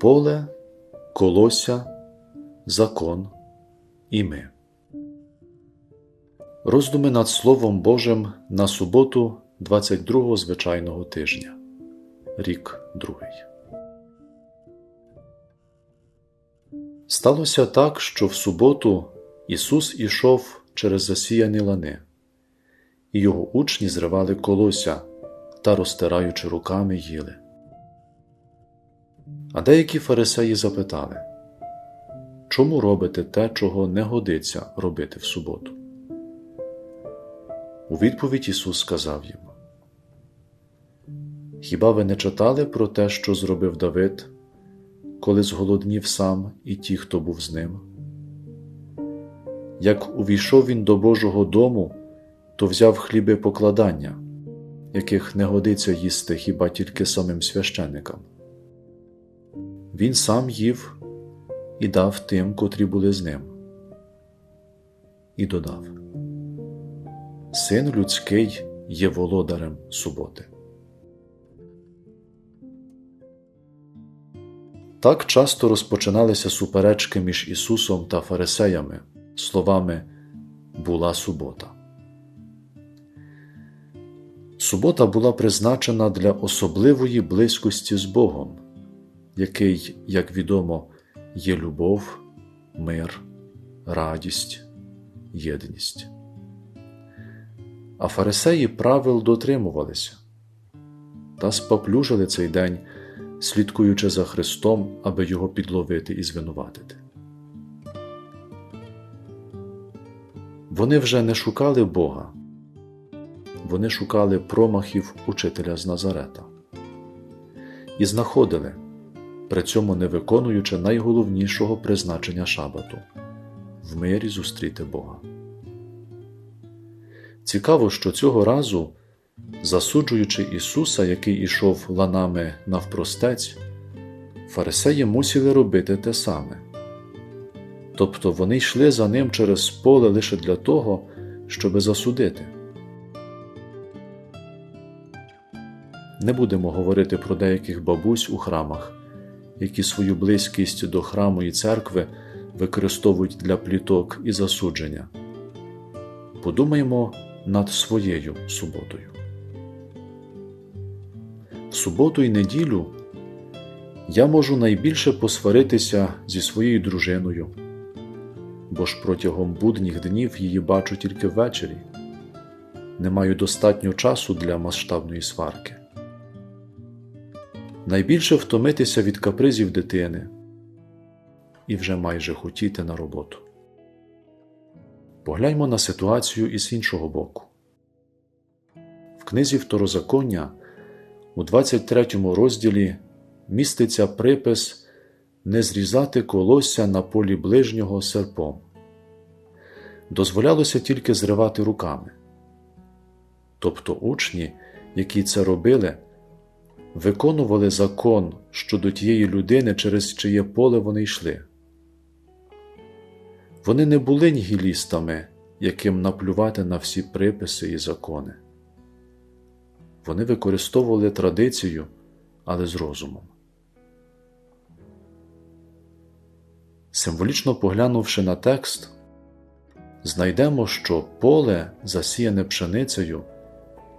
поле, колося, закон і ми. Роздуми над Словом Божим на суботу 22-го звичайного тижня. Рік другий. Сталося так, що в суботу Ісус ішов через засіяні лани, і його учні зривали колося та, розтираючи руками, їли. А деякі фарисеї запитали Чому робите те, чого не годиться робити в суботу? У відповідь Ісус сказав їм Хіба ви не читали про те, що зробив Давид, коли зголоднів сам і ті, хто був з ним? Як увійшов він до Божого дому, то взяв хліби покладання, яких не годиться їсти хіба тільки самим священникам. Він сам їв і дав тим, котрі були з ним, і додав Син людський є володарем суботи. Так часто розпочиналися суперечки між Ісусом та Фарисеями словами Була субота. Субота була призначена для особливої близькості з Богом, який, як відомо, є любов, мир, радість, єдність. А фарисеї правил дотримувалися та споплюжили цей день, слідкуючи за Христом, аби його підловити і звинуватити. Вони вже не шукали Бога, вони шукали промахів учителя з Назарета і знаходили, при цьому не виконуючи найголовнішого призначення шабату в мирі зустріти Бога. Цікаво, що цього разу, засуджуючи Ісуса, який ішов ланами навпростець, фарисеї мусили робити те саме. Тобто вони йшли за ним через поле лише для того, щоби засудити. Не будемо говорити про деяких бабусь у храмах, які свою близькість до храму і церкви використовують для пліток і засудження. Подумаємо над своєю суботою. В суботу і неділю я можу найбільше посваритися зі своєю дружиною, бо ж протягом будніх днів її бачу тільки ввечері, не маю достатньо часу для масштабної сварки. Найбільше втомитися від капризів дитини і вже майже хотіти на роботу. Погляньмо на ситуацію із іншого боку. В книзі Второзаконня у 23 розділі міститься припис не зрізати колосся на полі ближнього серпом. Дозволялося тільки зривати руками. Тобто учні, які це робили, виконували закон щодо тієї людини, через чиє поле вони йшли. Вони не були нігілістами, яким наплювати на всі приписи і закони. Вони використовували традицію, але з розумом. Символічно поглянувши на текст, знайдемо, що поле, засіяне пшеницею,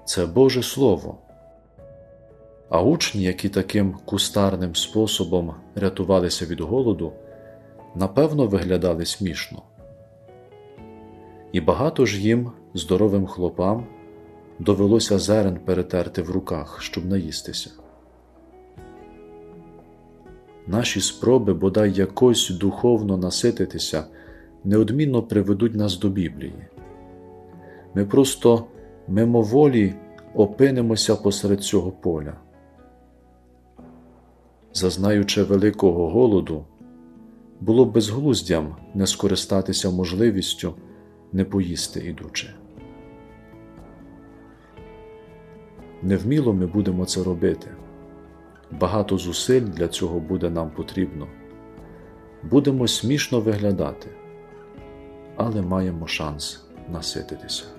це Боже Слово, а учні, які таким кустарним способом рятувалися від голоду, напевно, виглядали смішно. І багато ж їм, здоровим хлопам, довелося зерен перетерти в руках, щоб наїстися. Наші спроби бодай якось духовно насититися неодмінно приведуть нас до Біблії. Ми просто мимоволі опинимося посеред цього поля. Зазнаючи великого голоду, було б безглуздям не скористатися можливістю не поїсти ідучи. Невміло ми будемо це робити. Багато зусиль для цього буде нам потрібно. Будемо смішно виглядати, але маємо шанс насититися.